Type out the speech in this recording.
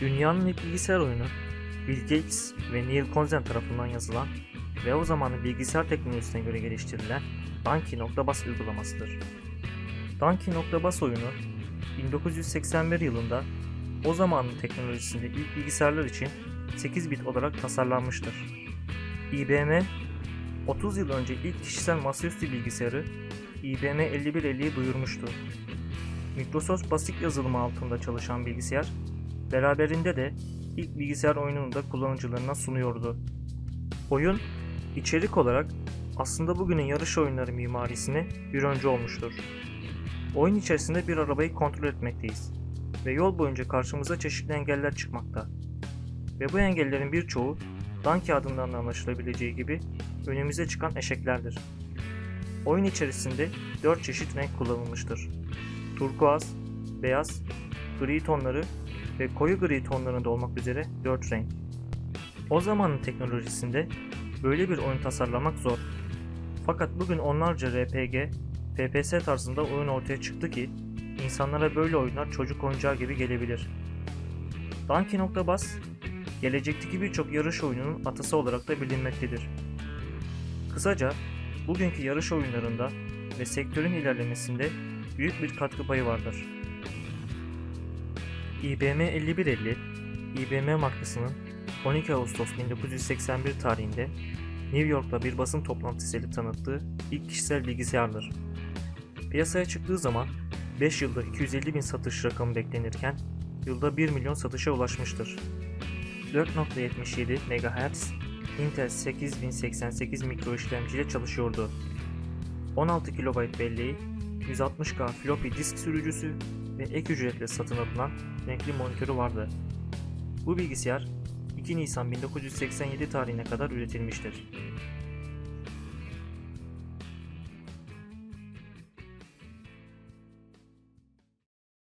Dünyanın ilk bilgisayar oyunu Bill Gates ve Neil Konzen tarafından yazılan ve o zamanın bilgisayar teknolojisine göre geliştirilen Donkey.Bus uygulamasıdır. Donkey.Bus oyunu 1981 yılında o zamanın teknolojisinde ilk bilgisayarlar için 8 bit olarak tasarlanmıştır. IBM 30 yıl önce ilk kişisel masaüstü bilgisayarı IBM 5150'yi duyurmuştu. Microsoft Basic yazılımı altında çalışan bilgisayar, beraberinde de ilk bilgisayar oyununu da kullanıcılarına sunuyordu. Oyun, içerik olarak aslında bugünün yarış oyunları mimarisine bir önce olmuştur. Oyun içerisinde bir arabayı kontrol etmekteyiz ve yol boyunca karşımıza çeşitli engeller çıkmakta. Ve bu engellerin birçoğu Donkey adından da anlaşılabileceği gibi önümüze çıkan eşeklerdir. Oyun içerisinde 4 çeşit renk kullanılmıştır. Turkuaz, beyaz, gri tonları ve koyu gri tonlarında olmak üzere 4 renk. O zamanın teknolojisinde böyle bir oyun tasarlamak zor. Fakat bugün onlarca RPG, FPS tarzında oyun ortaya çıktı ki insanlara böyle oyunlar çocuk oyuncağı gibi gelebilir. Donkey.Bus, gelecekteki birçok yarış oyununun atası olarak da bilinmektedir. Kısaca, bugünkü yarış oyunlarında ve sektörün ilerlemesinde büyük bir katkı payı vardır. IBM 5150, IBM markasının 12 Ağustos 1981 tarihinde New York'ta bir basın toplantısıyla tanıttığı ilk kişisel bilgisayardır. Piyasaya çıktığı zaman 5 yılda 250 bin satış rakamı beklenirken yılda 1 milyon satışa ulaşmıştır. 4.77 MHz Intel 8088 mikro işlemciyle çalışıyordu. 16 KB belleği, 160K floppy disk sürücüsü ve ek ücretle satın alınan renkli monitörü vardı. Bu bilgisayar 2 Nisan 1987 tarihine kadar üretilmiştir.